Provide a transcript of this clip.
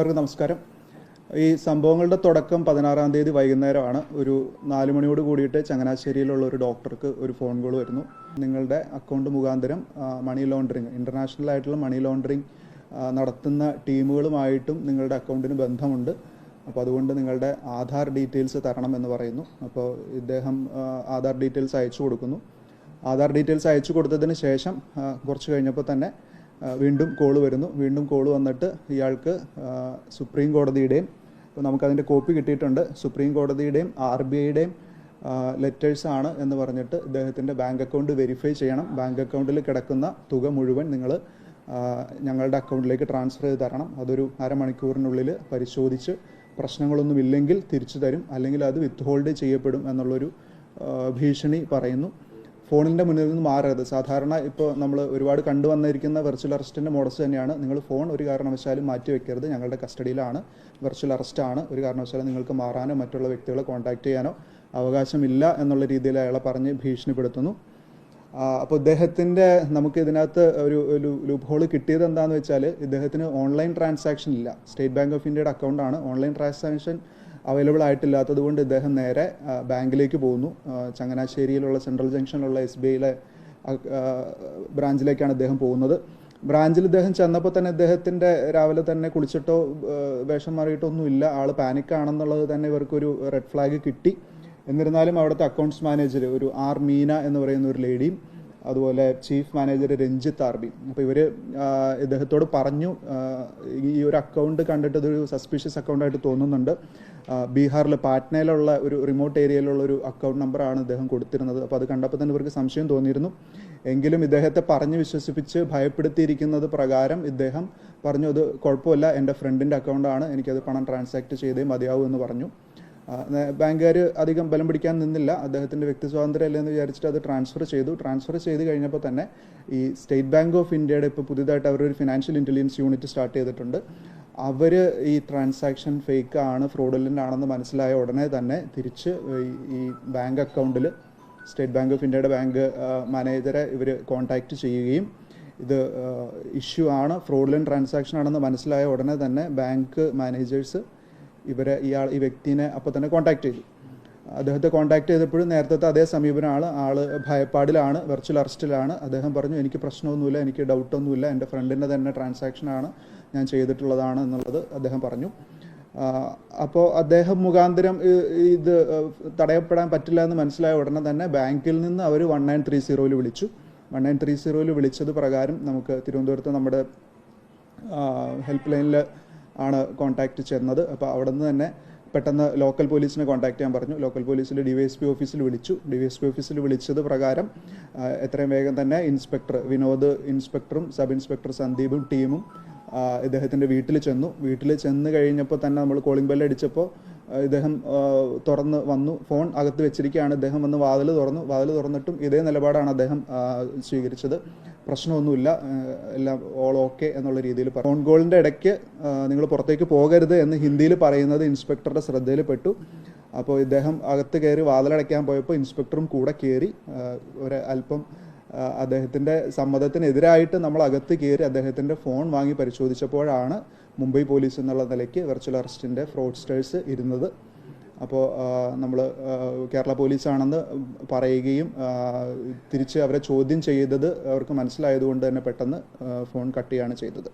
എല്ലാവർക്കും നമസ്കാരം. ഈ സംഭവങ്ങളുടെ തുടക്കം പതിനാറാം തീയതി വൈകുന്നേരമാണ്. ഒരു നാല് മണിയോട് കൂടിയിട്ട് ചങ്ങനാശ്ശേരിയിലുള്ള ഒരു ഡോക്ടർക്ക് ഒരു ഫോൺ കോൾ വരുന്നു. നിങ്ങളുടെ അക്കൗണ്ട് മുഖാന്തരം മണി ലോണ്ടറിങ് ഇന്റർനാഷണൽ ആയിട്ടുള്ള മണി ലോണ്ടറിങ് നടത്തുന്ന ടീമുകളുമായിട്ടും നിങ്ങളുടെ അക്കൗണ്ടിന് ബന്ധമുണ്ട്. അപ്പോൾ അതുകൊണ്ട് നിങ്ങളുടെ ആധാർ ഡീറ്റെയിൽസ് തരണം എന്ന് പറയുന്നു. അപ്പോൾ ഇദ്ദേഹം ആധാർ ഡീറ്റെയിൽസ് അയച്ചു കൊടുക്കുന്നു. ആധാർ ഡീറ്റെയിൽസ് അയച്ചു കൊടുത്തതിന് ശേഷം കുറച്ച് കഴിഞ്ഞപ്പോൾ തന്നെ വീണ്ടും കോൾ വരുന്നു. വീണ്ടും കോൾ വന്നിട്ട് ഇയാൾക്ക് സുപ്രീം കോടതിയുടെയും ഇപ്പോൾ നമുക്കതിന്റെ കോപ്പി കിട്ടിയിട്ടുണ്ട്. സുപ്രീം കോടതിയുടെയും ആർ ബി ഐയുടെയും ലെറ്റേഴ്സ് ആണ് എന്ന് പറഞ്ഞിട്ട് ഇദ്ദേഹത്തിന്റെ ബാങ്ക് അക്കൗണ്ട് വെരിഫൈ ചെയ്യണം. ബാങ്ക് അക്കൗണ്ടിൽ കിടക്കുന്ന തുക മുഴുവൻ നിങ്ങൾ ഞങ്ങളുടെ അക്കൗണ്ടിലേക്ക് ട്രാൻസ്ഫർ ചെയ്ത് തരണം. അതൊരു അരമണിക്കൂറിനുള്ളിൽ പരിശോധിച്ച് പ്രശ്നങ്ങളൊന്നും ഇല്ലെങ്കിൽ തിരിച്ചു തരും. അല്ലെങ്കിൽ അത് വിത്ത് ഹോൾഡ് ചെയ്യപ്പെടും എന്നുള്ളൊരു ഭീഷണി പറയുന്നു. ഫോണിന്റെ മുന്നിൽ നിന്ന് മാറരുത്. സാധാരണ ഇപ്പോൾ നമ്മൾ ഒരുപാട് കണ്ടുവന്നിരിക്കുന്ന വെർച്വൽ അറസ്റ്റിന്റെ മോഡസ് തന്നെയാണ്. നിങ്ങൾ ഫോൺ ഒരു കാരണവശാലും മാറ്റി വെക്കരുത്. ഞങ്ങളുടെ കസ്റ്റഡിയിലാണ്. വെർച്വൽ അറസ്റ്റ് ആണ് ഒരു കാരണവശാലും നിങ്ങൾക്ക് മാറാനോ മറ്റുള്ള വ്യക്തികളെ കോൺടാക്ട് ചെയ്യാനോ അവകാശമില്ല എന്നുള്ള രീതിയിൽ അയാളെ പറഞ്ഞ് ഭീഷണിപ്പെടുത്തുന്നു. അപ്പോൾ ഇദ്ദേഹത്തിന്റെ നമുക്ക് ഇതിനകത്ത് ഒരു ലൂപ്പ് ഹോൾ കിട്ടിയത് എന്താണെന്ന് വെച്ചാൽ ഇദ്ദേഹത്തിന് ഓൺലൈൻ ട്രാൻസാക്ഷൻ ഇല്ല. സ്റ്റേറ്റ് ബാങ്ക് ഓഫ് ഇന്ത്യയുടെ അക്കൗണ്ടാണ് ഓൺലൈൻ ട്രാൻസാക്ഷൻ അവൈലബിൾ ആയിട്ടില്ലാത്തത് കൊണ്ട് ഇദ്ദേഹം നേരെ ബാങ്കിലേക്ക് പോകുന്നു. ചങ്ങനാശ്ശേരിയിലുള്ള സെൻട്രൽ ജംഗ്ഷനിലുള്ള എസ് ബി ഐയിലെ ബ്രാഞ്ചിലേക്കാണ് ഇദ്ദേഹം പോകുന്നത്. ബ്രാഞ്ചിൽ ഇദ്ദേഹം ചെന്നപ്പോൾ തന്നെ ഇദ്ദേഹത്തിന്റെ രാവിലെ തന്നെ കുളിച്ചിട്ടോ വേഷം മാറിയിട്ടോ ഒന്നുമില്ല ആൾ പാനിക്കാണെന്നുള്ളത് തന്നെ ഇവർക്കൊരു റെഡ് ഫ്ലാഗ് കിട്ടി. എന്നിരുന്നാലും അവിടുത്തെ അക്കൗണ്ട്സ് മാനേജർ ഒരു ആർ മീന എന്ന് പറയുന്ന ഒരു ലേഡിയും അതുപോലെ chief manager Ranjith R B അപ്പോൾ ഇവർ ഇദ്ദേഹത്തോട് പറഞ്ഞു ഈ ഒരു അക്കൗണ്ട് കണ്ടിട്ട് ഇതൊരു സസ്പീഷ്യസ് അക്കൗണ്ടായിട്ട് തോന്നുന്നുണ്ട്. ബീഹാറിൽ പാറ്റ്നയിലുള്ള ഒരു റിമോട്ട് ഏരിയയിലുള്ള ഒരു അക്കൗണ്ട് നമ്പറാണ് ഇദ്ദേഹം കൊടുത്തിരുന്നത്. അപ്പോൾ അത് കണ്ടപ്പോൾ തന്നെ ഇവർക്ക് സംശയം തോന്നിയിരുന്നു. എങ്കിലും ഇദ്ദേഹത്തെ പറഞ്ഞ് വിശ്വസിപ്പിച്ച് ഭയപ്പെടുത്തിയിരിക്കുന്നത് പ്രകാരം ഇദ്ദേഹം പറഞ്ഞു അത് കുഴപ്പമില്ല എന്റെ ഫ്രണ്ടിന്റെ അക്കൗണ്ടാണ് എനിക്കത് പണം ട്രാൻസാക്ട് ചെയ്തേ മതിയാവൂ എന്ന് പറഞ്ഞു. ബാങ്കുകാർ അധികം ബലം പിടിക്കാൻ നിന്നില്ല. അദ്ദേഹത്തിന്റെ വ്യക്തി സ്വാതന്ത്ര്യം അല്ലെന്ന് വിചാരിച്ചിട്ട് അത് ട്രാൻസ്ഫർ ചെയ്തു. ട്രാൻസ്ഫർ ചെയ്ത് കഴിഞ്ഞപ്പോൾ തന്നെ ഈ സ്റ്റേറ്റ് ബാങ്ക് ഓഫ് ഇന്ത്യയുടെ ഇപ്പോൾ പുതിയതായിട്ട് അവരൊരു ഫിനാൻഷ്യൽ ഇന്റലിജൻസ് യൂണിറ്റ് സ്റ്റാർട്ട് ചെയ്തിട്ടുണ്ട്. അവർ ഈ ട്രാൻസാക്ഷൻ ഫേക്ക് ആണ് ഫ്രോഡുലന്റ് ആണെന്ന് മനസ്സിലായ ഉടനെ തന്നെ തിരിച്ച് ഈ- ബാങ്ക് അക്കൗണ്ടിൽ സ്റ്റേറ്റ് ബാങ്ക് ഓഫ് ഇന്ത്യയുടെ ബാങ്ക് മാനേജറെ ഇവർ കോൺടാക്റ്റ് ചെയ്യുകയും ഇത് ഇഷ്യൂ ആണ് ഫ്രോഡുലൻ ട്രാൻസാക്ഷൻ ആണെന്ന് മനസ്സിലായ ഉടനെ തന്നെ ബാങ്ക് മാനേജേഴ്സ് ഇവരെ ഇയാൾ ഈ വ്യക്തിനെ അപ്പോൾ തന്നെ കോൺടാക്ട് ചെയ്തു. അദ്ദേഹത്തെ കോൺടാക്ട് ചെയ്തപ്പോഴും നേരത്തെ അതേ സമീപനമാണ് ആൾ ഭയപ്പാടിലാണ് വെർച്വൽ അറസ്റ്റിലാണ് അദ്ദേഹം പറഞ്ഞു എനിക്ക് പ്രശ്നമൊന്നുമില്ല എനിക്ക് ഡൗട്ടൊന്നുമില്ല എന്റെ ഫ്രണ്ടിന്റെ തന്നെ ട്രാൻസാക്ഷനാണ് ഞാൻ ചെയ്തിട്ടുള്ളതാണ് എന്നുള്ളത് അദ്ദേഹം പറഞ്ഞു. അപ്പോൾ അദ്ദേഹം മുഖാന്തരം ഇത് തടയപ്പെടാൻ പറ്റില്ല എന്ന് മനസ്സിലായ ഉടനെ തന്നെ ബാങ്കിൽ നിന്ന് അവർ വൺ നയൻ ത്രീ സീറോയിൽ വിളിച്ചു. വൺ നയൻ ത്രീ സീറോയിൽ വിളിച്ചത് പ്രകാരം നമുക്ക് തിരുവനന്തപുരത്ത് നമ്മുടെ ഹെൽപ്പ് ലൈനിൽ ആണ് കോൺടാക്റ്റ് ചെന്നത്. അപ്പോൾ അവിടെ നിന്ന് തന്നെ പെട്ടെന്ന് ലോക്കൽ പോലീസിനെ കോൺടാക്ട് ചെയ്യാൻ പറഞ്ഞു. ലോക്കൽ പോലീസിൽ ഡി വൈ എസ് പി ഓഫീസിൽ വിളിച്ചു. ഡി വൈ എസ് പി ഓഫീസിൽ വിളിച്ചത് പ്രകാരം എത്രയും വേഗം തന്നെ ഇൻസ്പെക്ടർ വിനോദ് ഇൻസ്പെക്ടറും സബ് ഇൻസ്പെക്ടർ സന്ദീപും ടീമും ഇദ്ദേഹത്തിന്റെ വീട്ടിൽ ചെന്നു. വീട്ടിൽ ചെന്ന് കഴിഞ്ഞപ്പോൾ തന്നെ നമ്മൾ കോളിംഗ് ബെല്ല് അടിച്ചപ്പോൾ ഇദ്ദേഹം തുറന്ന് വന്നു. ഫോൺ അകത്ത് വെച്ചിരിക്കുകയാണ്. ഇദ്ദേഹം വന്ന് വാതിൽ തുറന്നു. വാതിൽ തുറന്നിട്ടും ഇതേ നിലപാടാണ് അദ്ദേഹം സ്വീകരിച്ചത്. പ്രശ്നമൊന്നുമില്ല. എല്ലാം ഓൾ ഓക്കെ എന്നുള്ള രീതിയിൽ പറഞ്ഞു ഫോൺ കോളിന്റെ ഇടയ്ക്ക് നിങ്ങൾ പുറത്തേക്ക് പോകരുത് എന്ന് ഹിന്ദിയിൽ പറയുന്നത് ഇൻസ്പെക്ടറുടെ ശ്രദ്ധയിൽപ്പെട്ടു. അപ്പോൾ ഇദ്ദേഹം അകത്ത് കയറി വാതിലടയ്ക്കാൻ പോയപ്പോൾ ഇൻസ്പെക്ടറും കൂടെ കയറി ഒരു അല്പം അദ്ദേഹത്തിന്റെ സമ്മതത്തിനെതിരായിട്ട് നമ്മൾ അകത്ത് കയറി അദ്ദേഹത്തിന്റെ ഫോൺ വാങ്ങി പരിശോധിച്ചപ്പോഴാണ് മുംബൈ പോലീസ് എന്നുള്ള നിലയ്ക്ക് വെർച്വൽ അറസ്റ്റിന്റെ ഫ്രോഡ്സ്റ്റേഴ്സ് ഇരുന്നത്. അപ്പോൾ നമ്മൾ കേരള പോലീസാണെന്ന് പറയുകയും തിരിച്ച് അവരെ ചോദ്യം ചെയ്തത് അവർക്ക് മനസ്സിലായതുകൊണ്ട് തന്നെ പെട്ടെന്ന് ഫോൺ കട്ട് ചെയ്യുകയാണ് ചെയ്തത്.